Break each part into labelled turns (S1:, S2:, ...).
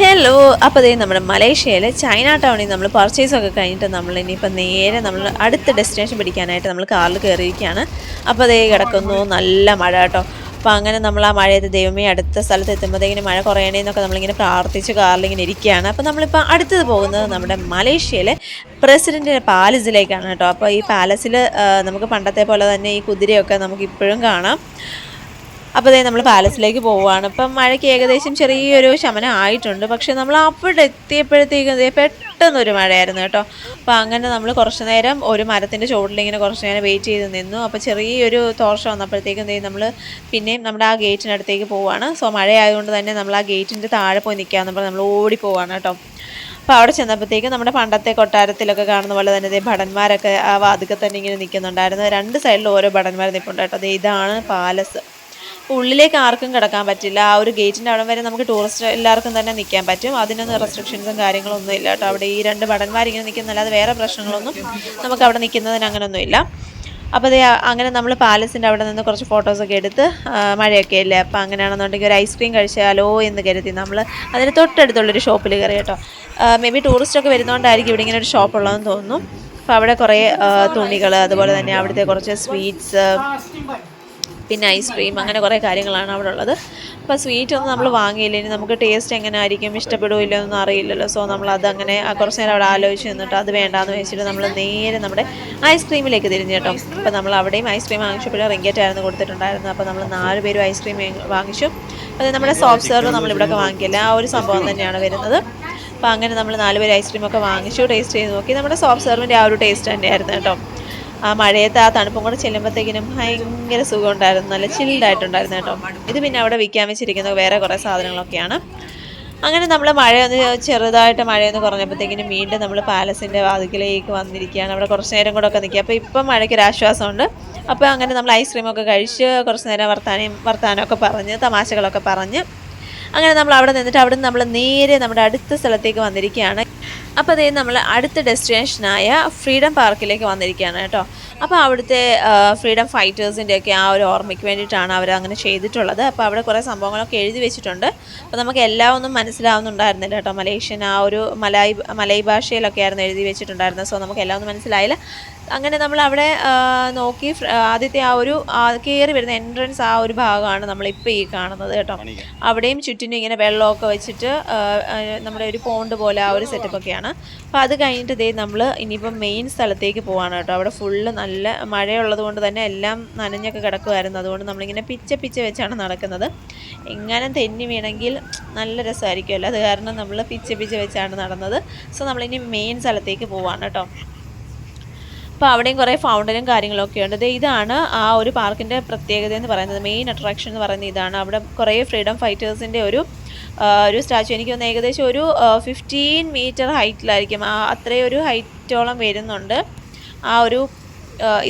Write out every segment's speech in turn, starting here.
S1: Hello അപ്പോൾ അതേ നമ്മുടെ മലേഷ്യയിലെ ചൈന ടൗണിൽ നമ്മൾ പർച്ചേസ് ഒക്കെ കഴിഞ്ഞിട്ട് നമ്മൾ ഇനിയിപ്പോൾ നേരെ നമ്മൾ അടുത്ത ഡെസ്റ്റിനേഷൻ പിടിക്കാനായിട്ട് നമ്മൾ കാറിൽ കയറിയിരിക്കുകയാണ്. അപ്പോൾ അതേ കിടക്കുന്നു നല്ല മഴ കേട്ടോ. അപ്പോൾ അങ്ങനെ നമ്മൾ ആ മഴയത്ത് ദൈവമേ അടുത്ത സ്ഥലത്ത് എത്തുമ്പോഴത്തേക്കിനും മഴ കുറയണേന്നൊക്കെ നമ്മളിങ്ങനെ പ്രാർത്ഥിച്ച് കാറിലിങ്ങനെ ഇരിക്കുകയാണ്. അപ്പോൾ നമ്മളിപ്പോൾ അടുത്തത് പോകുന്നത് നമ്മുടെ മലേഷ്യയിലെ പ്രസിഡന്റിന്റെ പാലസിലേക്കാണ് കേട്ടോ. അപ്പോൾ ഈ പാലസിൽ നമുക്ക് പണ്ടത്തെ പോലെ തന്നെ ഈ കുതിരയൊക്കെ നമുക്ക് ഇപ്പോഴും കാണാം. അപ്പോൾ അതേ നമ്മൾ പാലസിലേക്ക് പോവുകയാണ്. ഇപ്പം മഴയ്ക്ക് ഏകദേശം ചെറിയൊരു ശമനം ആയിട്ടുണ്ട്. പക്ഷേ നമ്മൾ അവിടെ എത്തിയപ്പോഴത്തേക്കും പെട്ടെന്നൊരു മഴയായിരുന്നു കേട്ടോ. അപ്പോൾ അങ്ങനെ നമ്മൾ കുറച്ച് നേരം ഒരു മരത്തിന്റെ ചുവട്ടിലിങ്ങനെ കുറച്ച് നേരം വെയിറ്റ് ചെയ്ത് നിന്നു. അപ്പോൾ ചെറിയൊരു തോർച്ച വന്നപ്പോഴത്തേക്കും ദേ നമ്മൾ പിന്നെയും നമ്മുടെ ആ ഗേറ്റിനടുത്തേക്ക് പോവുകയാണ്. സോ മഴയായതുകൊണ്ട് തന്നെ നമ്മൾ ആ ഗേറ്റിന്റെ താഴെ പോയി നിൽക്കാമെന്ന് പറഞ്ഞ് നമ്മൾ ഓടി പോവാണ് കേട്ടോ. അപ്പോൾ അവിടെ ചെന്നപ്പോഴത്തേക്കും നമ്മുടെ പണ്ടത്തെ കൊട്ടാരത്തിലൊക്കെ കാണുന്ന പോലെ തന്നെ ഭടന്മാരൊക്കെ ആ വാതിക്കെ തന്നെ ഇങ്ങനെ നിൽക്കുന്നുണ്ടായിരുന്നു. രണ്ട് സൈഡിൽ ഓരോ ഭടന്മാർ നിൽപ്പുണ്ട് കേട്ടോ. ദേ ഇതാണ് പാലസ്. ഉള്ളിലേക്ക് ആർക്കും കിടക്കാൻ പറ്റില്ല. ആ ഒരു ഗേറ്റിന്റെ അവിടെ വരെ നമുക്ക് ടൂറിസ്റ്റ് എല്ലാവർക്കും തന്നെ നിൽക്കാൻ പറ്റും. അതിനൊന്നും റെസ്ട്രിക്ഷൻസും കാര്യങ്ങളൊന്നും ഇല്ല കേട്ടോ. അവിടെ ഈ രണ്ട് ഭടന്മാരിങ്ങനെ നിൽക്കുന്നല്ലാതെ വേറെ പ്രശ്നങ്ങളൊന്നും നമുക്ക് അവിടെ നിൽക്കുന്നതിന് അങ്ങനെയൊന്നും ഇല്ല. അപ്പോൾ അതേ അങ്ങനെ നമ്മൾ പാലസിന്റെ അവിടെ നിന്ന് കുറച്ച് ഫോട്ടോസൊക്കെ എടുത്ത് മഴയൊക്കെ അല്ലേ? അപ്പോൾ അങ്ങനെയാണെന്നുണ്ടെങ്കിൽ ഒരു ഐസ്ക്രീം കഴിച്ചാലോ എന്ന് കരുതി നമ്മൾ അതിന് തൊട്ടടുത്തുള്ളൊരു ഷോപ്പിൽ കയറി കേട്ടോ. മേ ബി ടൂറിസ്റ്റൊക്കെ വരുന്നതുകൊണ്ടായിരിക്കും ഇവിടെ ഇങ്ങനെ ഒരു ഷോപ്പ് ഉള്ളതെന്ന് തോന്നുന്നു. അപ്പോൾ അവിടെ കുറേ തുണികൾ അതുപോലെ തന്നെ അവിടുത്തെ കുറച്ച് സ്വീറ്റ്സ് പിന്നെ ഐസ്ക്രീം അങ്ങനെ കുറേ കാര്യങ്ങളാണ് അവിടെ ഉള്ളത്. അപ്പോൾ സ്വീറ്റ് ഒന്നും നമ്മൾ വാങ്ങിയില്ല. ഇനി നമുക്ക് ടേസ്റ്റ് എങ്ങനെ ആയിരിക്കും? ഇഷ്ടപ്പെടുമോ ഇല്ലയോ എന്നൊന്നും അറിയില്ലല്ലോ. സോ നമ്മൾ അതങ്ങനെ കുറച്ച് നേരം അവിടെ ആലോചിച്ച് നിന്നിട്ട് അത് വേണ്ടാന്ന് വെച്ചിട്ട് നമ്മൾ നേരെ നമ്മുടെ ഐസ്ക്രീമിലേക്ക് തിരിഞ്ഞു കേട്ടോ. അപ്പോൾ നമ്മൾ അവിടെയും ഐസ്ക്രീം വാങ്ങിച്ചപ്പോൾ റിങ്കറ്റ് ആയിരുന്നു കൊടുത്തിട്ടുണ്ടായിരുന്നത്. അപ്പോൾ നമ്മൾ നാല് പേരും ഐസ്ക്രീം വാങ്ങിച്ചു. അത് നമ്മുടെ സോഫ്റ്റ് സെർവ് നമ്മൾ ഇവിടെയൊക്കെ വാങ്ങിക്കില്ല. ആ ഒരു സംഭവം തന്നെയാണ് വരുന്നത്. അപ്പോൾ അങ്ങനെ നമ്മൾ നാല് പേര് ഐസ്ക്രീം ഒക്കെ വാങ്ങിച്ചു ടേസ്റ്റ് ചെയ്ത് നോക്കി. നമ്മുടെ സോഫ്റ്റ് സെർവിന്റെ ആ ഒരു ടേസ്റ്റ് തന്നെയായിരുന്നു കേട്ടോ. ആ മഴയത്ത് ആ തണുപ്പും കൂടെ ചെല്ലുമ്പോഴത്തേക്കിനും ഭയങ്കര സുഖം ഉണ്ടായിരുന്നു നല്ല ചിൽഡായിട്ടുണ്ടായിരുന്നു കേട്ടോ. ഇത് പിന്നെ അവിടെ വിൽക്കാൻ വെച്ചിരിക്കുന്ന വേറെ കുറേ സാധനങ്ങളൊക്കെയാണ്. അങ്ങനെ നമ്മൾ മഴയൊന്ന് ചെറുതായിട്ട് മഴയൊന്ന് കുറഞ്ഞപ്പോഴത്തേക്കിനും വീണ്ടും നമ്മൾ പാലസിന്റെ വാതിക്കലേക്ക് വന്നിരിക്കുകയാണ്. അവിടെ കുറച്ച് നേരം കൂടെ ഒക്കെ നിൽക്കുക. അപ്പോൾ ഇപ്പം മഴയ്ക്ക് ആശ്വാസമുണ്ട്. അപ്പോൾ അങ്ങനെ നമ്മൾ ഐസ്ക്രീമൊക്കെ കഴിച്ച് കുറച്ച് നേരം വർത്താനം വർത്താനമൊക്കെ പറഞ്ഞ് തമാശകളൊക്കെ പറഞ്ഞ് അങ്ങനെ നമ്മൾ അവിടെ നിന്നിട്ട് അവിടെ നമ്മൾ നേരെ നമ്മുടെ അടുത്ത സ്ഥലത്തേക്ക് വന്നിരിക്കുകയാണ്. അപ്പോൾ അതേ നമ്മൾ അടുത്ത ഡെസ്റ്റിനേഷനായ ഫ്രീഡം പാർക്കിലേക്ക് വന്നിരിക്കുകയാണ് കേട്ടോ. അപ്പോൾ അവിടുത്തെ ഫ്രീഡം ഫൈറ്റേഴ്സിന്റെ ഒക്കെ ആ ഒരു ഓർമ്മയ്ക്ക് വേണ്ടിയിട്ടാണ് അവർ അങ്ങനെ ചെയ്തിട്ടുള്ളത്. അപ്പോൾ അവിടെ കുറേ സംഭവങ്ങളൊക്കെ എഴുതി വെച്ചിട്ടുണ്ട്. അപ്പോൾ നമുക്ക് എല്ലാം ഒന്നും മനസ്സിലാവുന്നുണ്ടായിരുന്നില്ല കേട്ടോ. മലേഷ്യൻ ആ ഒരു മലായി മലൈ ഭാഷയിലൊക്കെ ആയിരുന്നു എഴുതി വെച്ചിട്ടുണ്ടായിരുന്നത്. സോ നമുക്ക് എല്ലാം ഒന്നും മനസ്സിലായില്ല. അങ്ങനെ നമ്മൾ അവിടെ നോക്കി ആദ്യത്തെ ആ ഒരു കയറി വരുന്ന എൻട്രൻസ് ആ ഒരു ഭാഗമാണ് നമ്മളിപ്പോൾ ഈ കാണുന്നത് കേട്ടോ. അവിടെയും ചുറ്റിനും ഇങ്ങനെ വെള്ളമൊക്കെ വെച്ചിട്ട് നമ്മുടെ ഒരു പോണ്ട് പോലെ ആ ഒരു സെറ്റപ്പ് ഒക്കെയാണ്. അപ്പോൾ അത് കഴിഞ്ഞിട്ട് ഇതേ നമ്മൾ ഇനിയിപ്പം മെയിൻ സ്ഥലത്തേക്ക് പോവാണ് കേട്ടോ. അവിടെ ഫുള്ള് നല്ല മഴയുള്ളത് കൊണ്ട് തന്നെ എല്ലാം നനഞ്ഞൊക്കെ കിടക്കുമായിരുന്നു അതുകൊണ്ട് നമ്മളിങ്ങനെ പിച്ച പിച്ച വെച്ചാണ് നടക്കുന്നത്. എങ്ങനെ തെന്നി വീണെങ്കിൽ നല്ല രസമായിരിക്കുമല്ലോ. അത് കാരണം നമ്മൾ പിച്ച പിച്ച വെച്ചാണ് നടന്നത്. സോ നമ്മളിനി മെയിൻ സ്ഥലത്തേക്ക് പോവാണ് കേട്ടോ. അപ്പോൾ അവിടെയും കുറേ ഫൗണ്ടനും കാര്യങ്ങളൊക്കെ ഉണ്ട്. ഇതാണ് ആ ഒരു പാർക്കിന്റെ പ്രത്യേകത എന്ന് പറയുന്നത്. മെയിൻ അട്രാക്ഷൻ എന്ന് പറയുന്നത് ഇതാണ്. അവിടെ കുറേ ഫ്രീഡം ഫൈറ്റേഴ്സിന്റെ ഒരു ഒരു സ്റ്റാച്ചു എനിക്ക് തോന്നുന്നു ഏകദേശം ഒരു ഫിഫ്റ്റീൻ മീറ്റർ ഹൈറ്റിലായിരിക്കും ആ അത്രയും ഒരു ഹൈറ്റോളം വരുന്നുണ്ട് ആ ഒരു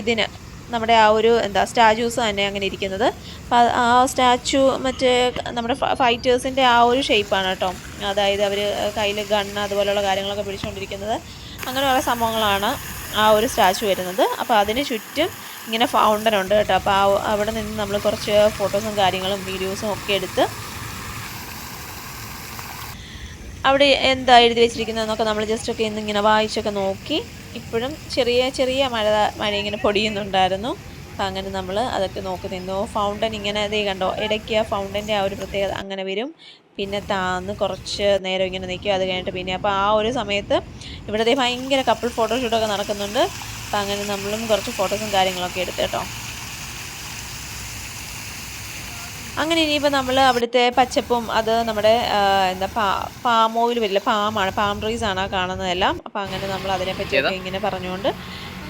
S1: ഇതിന്. നമ്മുടെ ആ ഒരു എന്താ സ്റ്റാച്യൂസ് തന്നെ അങ്ങനെ ഇരിക്കുന്നത്. അപ്പോൾ ആ സ്റ്റാച്ചു മറ്റേ നമ്മുടെ ഫൈറ്റേഴ്സിന്റെ ആ ഒരു ഷേപ്പാണ് കേട്ടോ. അതായത് അവർ കയ്യിൽ ഗണ്ണ് അതുപോലെയുള്ള കാര്യങ്ങളൊക്കെ പിടിച്ചുകൊണ്ടിരിക്കുന്നത് അങ്ങനെയുള്ള സംഭവങ്ങളാണ്. ആ ഒരു സ്റ്റാച്ചു വരുന്നത്. അപ്പോൾ അതിന് ചുറ്റും ഇങ്ങനെ ഫൗണ്ടൻ ഉണ്ട് കേട്ടോ. അപ്പോൾ ആ അവിടെ നിന്ന് നമ്മൾ കുറച്ച് ഫോട്ടോസും കാര്യങ്ങളും വീഡിയോസും ഒക്കെ എടുത്ത് അവിടെ എന്താ എഴുതി വെച്ചിരിക്കുന്നതെന്നൊക്കെ നമ്മൾ ജസ്റ്റ് ഒക്കെ ഇന്ന് ഇങ്ങനെ വായിച്ചൊക്കെ നോക്കി. ഇപ്പോഴും ചെറിയ ചെറിയ മഴ മഴ ഇങ്ങനെ പൊടിയുന്നുണ്ടായിരുന്നു. അങ്ങനെ നമ്മൾ അതൊക്കെ നോക്കി നിന്നു. ഫൗണ്ടൻ ഇങ്ങനെ ഇതേ കണ്ടോ ഇടയ്ക്ക് ആ ഫൗണ്ടന്റെ ആ ഒരു പ്രത്യേകത അങ്ങനെ വരും. പിന്നെ താന്ന് കുറച്ച് നേരം ഇങ്ങനെ നിൽക്കും അത് കഴിഞ്ഞിട്ട് പിന്നെ അപ്പോൾ ആ ഒരു സമയത്ത് ഇവിടത്തെ ഭയങ്കര കപ്പിൾ ഫോട്ടോഷൂട്ടൊക്കെ നടക്കുന്നുണ്ട്. അപ്പം അങ്ങനെ നമ്മളും കുറച്ച് ഫോട്ടോസും കാര്യങ്ങളൊക്കെ എടുത്ത് കേട്ടോ. അങ്ങനെ ഇനിയിപ്പോൾ നമ്മൾ അവിടുത്തെ പച്ചപ്പും അത് നമ്മുടെ എന്താ പാ പാം ഓയിൽ വരില്ല പാമാണ് പാം ട്രീസ് ആണ് ആ കാണുന്നതെല്ലാം. അപ്പോൾ അങ്ങനെ നമ്മൾ അതിനെപ്പറ്റിയൊക്കെ ഇങ്ങനെ പറഞ്ഞുകൊണ്ട്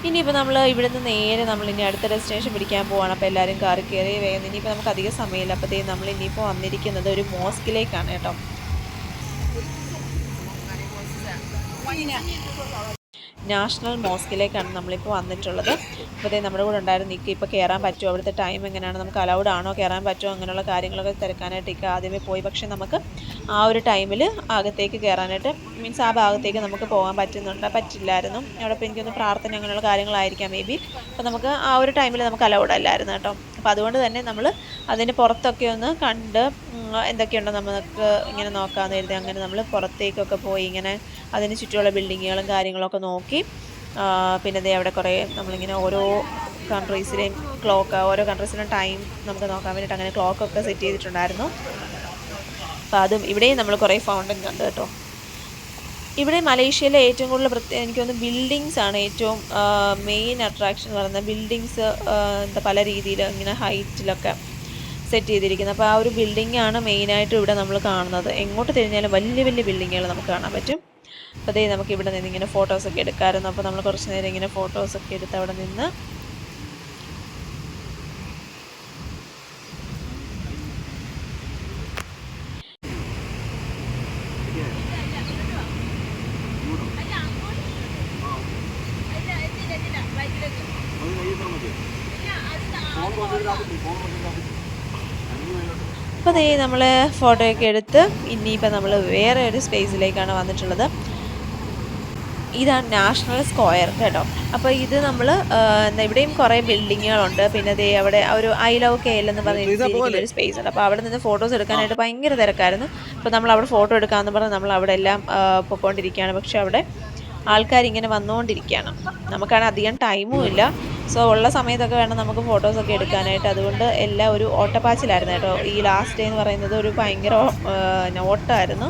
S1: ഇനിയിപ്പോൾ നമ്മൾ ഇവിടുന്ന് നേരെ നമ്മൾ ഇനി അടുത്ത ഡെസ്റ്റിനേഷൻ പിടിക്കാൻ പോവാണ്. അപ്പോൾ എല്ലാവരും കാറി കയറി വേഗം ഇനിയിപ്പോൾ നമുക്ക് അധികം സമയമില്ല. അപ്പോഴത്തേക്കും നമ്മൾ ഇനിയിപ്പോൾ വന്നിരിക്കുന്നത് ഒരു മോസ്കിലേക്കാണ് കേട്ടോ. നാഷണൽ മോസ്കിലേക്കാണ് നമ്മളിപ്പോൾ വന്നിട്ടുള്ളത്. അപ്പോൾ നമ്മുടെ കൂടെ ഉണ്ടായിരുന്നു നിൽക്കുക ഇപ്പോൾ കയറാൻ പറ്റുമോ? അവിടുത്തെ ടൈം എങ്ങനെയാണ്? നമുക്ക് അലൗഡ് ആണോ കയറാൻ പറ്റുമോ? അങ്ങനെയുള്ള കാര്യങ്ങളൊക്കെ തിരക്കാനായിട്ട് ഇക്ക ആദ്യമേ പോയി. പക്ഷേ നമുക്ക് ആ ഒരു ടൈമിൽ അകത്തേക്ക് കയറാനായിട്ട് മീൻസ് ആ ഭാഗത്തേക്ക് നമുക്ക് പോകാൻ പറ്റുന്നുണ്ട്. പറ്റില്ലായിരുന്നു. അവിടെ ഇപ്പോൾ എനിക്കൊന്ന് പ്രാർത്ഥന അങ്ങനെയുള്ള കാര്യങ്ങളായിരിക്കാം. മേ ബി അപ്പോൾ നമുക്ക് ആ ഒരു ടൈമിൽ നമുക്ക് അലൗഡ് അല്ലായിരുന്നു കേട്ടോ. അപ്പോൾ അതുകൊണ്ട് തന്നെ നമ്മൾ അതിന് പുറത്തൊക്കെ ഒന്ന് കണ്ട് എന്തൊക്കെയുണ്ടോ നമുക്ക് ഇങ്ങനെ നോക്കാമെന്ന് കരുതി അങ്ങനെ നമ്മൾ പുറത്തേക്കൊക്കെ പോയി ഇങ്ങനെ അതിന് ചുറ്റുമുള്ള ബിൽഡിങ്ങുകളും കാര്യങ്ങളൊക്കെ നോക്കി പിന്നെ ദേ അവിടെ കുറേ നമ്മളിങ്ങനെ ഓരോ കൺട്രീസിലെയും ക്ലോക്ക് ഓരോ കൺട്രീസിലും ടൈം നമുക്ക് നോക്കാൻ വേണ്ടിയിട്ട് അങ്ങനെ ക്ലോക്കൊക്കെ സെറ്റ് ചെയ്തിട്ടുണ്ടായിരുന്നു. അപ്പോൾ അതും ഇവിടെയും നമ്മൾ കുറേ ഫൗണ്ടൻ കണ്ടു കേട്ടോ. ഇവിടെ മലേഷ്യയിലെ ഏറ്റവും കൂടുതൽ പ്രത്യേക എനിക്ക് തോന്നുന്നു ബിൽഡിങ്സ് ആണ് ഏറ്റവും മെയിൻ അട്രാക്ഷൻ എന്ന് പറയുന്നത്. ബിൽഡിങ്സ് എന്താ പല രീതിയിൽ ഇങ്ങനെ ഹൈറ്റിലൊക്കെ സെറ്റ് ചെയ്തിരിക്കുന്നത്. അപ്പോൾ ആ ഒരു ബിൽഡിംഗ് ആണ് മെയിനായിട്ട് ഇവിടെ നമ്മൾ കാണുന്നത്. എങ്ങോട്ട് തിരിഞ്ഞാലും വലിയ വലിയ ബിൽഡിങ്ങുകൾ നമുക്ക് കാണാൻ പറ്റും. അപ്പോൾ അതേ നമുക്ക് ഇവിടെ നിന്ന് ഇങ്ങനെ ഫോട്ടോസൊക്കെ എടുക്കാമായിരുന്നു. അപ്പോൾ നമ്മൾ കുറച്ച് നേരം ഇങ്ങനെ ഫോട്ടോസൊക്കെ എടുത്ത് അവിടെ നിന്ന് അപ്പോൾ ദേ നമ്മൾ ഫോട്ടോയൊക്കെ എടുത്ത് ഇനിയിപ്പോൾ നമ്മൾ വേറെ ഒരു സ്പേസിലേക്കാണ് വന്നിട്ടുള്ളത്. ഇതാണ് നാഷണൽ സ്ക്വയർ കേട്ടോ. അപ്പോൾ ഇത് നമ്മൾ എന്താ ഇവിടെയും കുറേ ബിൽഡിങ്ങുകളുണ്ട് പിന്നെ ദേ അവിടെ ഒരു ഐ ലവ് കെ എൽ എന്ന് പറഞ്ഞ ഒരു സ്പേസ് ഉണ്ട്. അപ്പോൾ അവിടെ നിന്ന് ഫോട്ടോസ് എടുക്കാനായിട്ട് ഭയങ്കര തിരക്കായിരുന്നു. അപ്പോൾ നമ്മൾ അവിടെ ഫോട്ടോ എടുക്കാമെന്ന് പറഞ്ഞ് നമ്മൾ അവിടെ എല്ലാം പോയിക്കൊണ്ടിരിക്കുകയാണ് പൊക്കോണ്ടിരിക്കുകയാണ്. പക്ഷെ അവിടെ ആൾക്കാർ ഇങ്ങനെ വന്നുകൊണ്ടിരിക്കുകയാണ് നമുക്കാണ് അധികം ടൈമും ഇല്ല. സോ ഉള്ള സമയത്തൊക്കെ വേണം നമുക്ക് ഫോട്ടോസൊക്കെ എടുക്കാനായിട്ട്. അതുകൊണ്ട് എല്ലാം ഒരു ഓട്ടപ്പാച്ചിലായിരുന്നു കേട്ടോ. ഈ ലാസ്റ്റ് ഡേ എന്ന് പറയുന്നത് ഒരു ഭയങ്കര ഓട്ടമായിരുന്നു.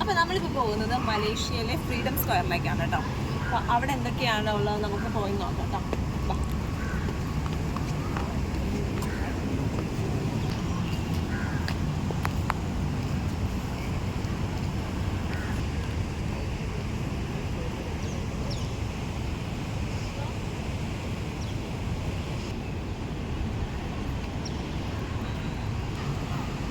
S2: അപ്പോൾ നമ്മളിപ്പോൾ പോകുന്നത് മലേഷ്യയിലെ ഫ്രീഡം സ്ക്വയറിലേക്കാണ് കേട്ടോ. അപ്പോൾ അവിടെ എന്തൊക്കെയാണ് ഉള്ളത്? നമുക്ക് പോയി നോക്കാം കേട്ടോ.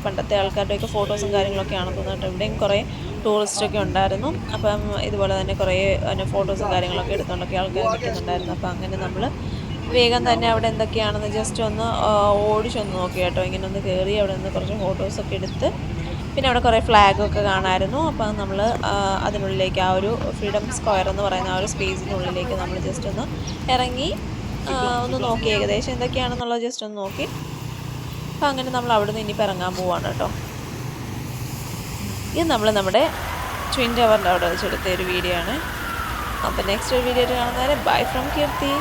S1: പണ്ടത്തെ ആൾക്കാരുടെയൊക്കെ ഫോട്ടോസും കാര്യങ്ങളൊക്കെ ആണെന്ന് തോന്നിയിട്ട് ഇവിടെയും കുറേ ടൂറിസ്റ്റൊക്കെ ഉണ്ടായിരുന്നു. അപ്പം ഇതുപോലെ തന്നെ കുറേ പിന്നെ ഫോട്ടോസും കാര്യങ്ങളൊക്കെ എടുത്തുകൊണ്ടൊക്കെ ആൾക്കാർ നിൽക്കുന്നുണ്ടായിരുന്നു. അപ്പം അങ്ങനെ നമ്മൾ വേഗം തന്നെ അവിടെ എന്തൊക്കെയാണെന്ന് ജസ്റ്റ് ഒന്ന് ഓടിച്ചൊന്ന് നോക്കി കേട്ടോ. ഇങ്ങനെ ഒന്ന് കയറി അവിടെ നിന്ന് കുറച്ച് ഫോട്ടോസൊക്കെ എടുത്ത് പിന്നെ അവിടെ കുറേ ഫ്ലാഗൊക്കെ കാണാമായിരുന്നു അപ്പം നമ്മൾ അതിനുള്ളിലേക്ക് ആ ഒരു ഫ്രീഡം സ്ക്വയർ എന്ന് പറയുന്ന ആ ഒരു സ്പേസിനുള്ളിലേക്ക് നമ്മൾ ജസ്റ്റ് ഒന്ന് ഇറങ്ങി ഒന്ന് നോക്കി. ഏകദേശം എന്തൊക്കെയാണെന്നുള്ളത് ജസ്റ്റ് ഒന്ന് നോക്കി. അപ്പം അങ്ങനെ നമ്മൾ അവിടെ നിന്ന് ഇനിയിപ്പോൾ ഇറങ്ങാൻ പോവാണ് കേട്ടോ. ഇത് നമ്മൾ നമ്മുടെ ട്വിൻ ടവറിന്റെ അവിടെ വെച്ചെടുത്ത ഒരു വീഡിയോ ആണ്. അപ്പോൾ നെക്സ്റ്റ് ഒരു വീഡിയോ ആയിട്ട് ബൈ ഫ്രം കീർത്തി.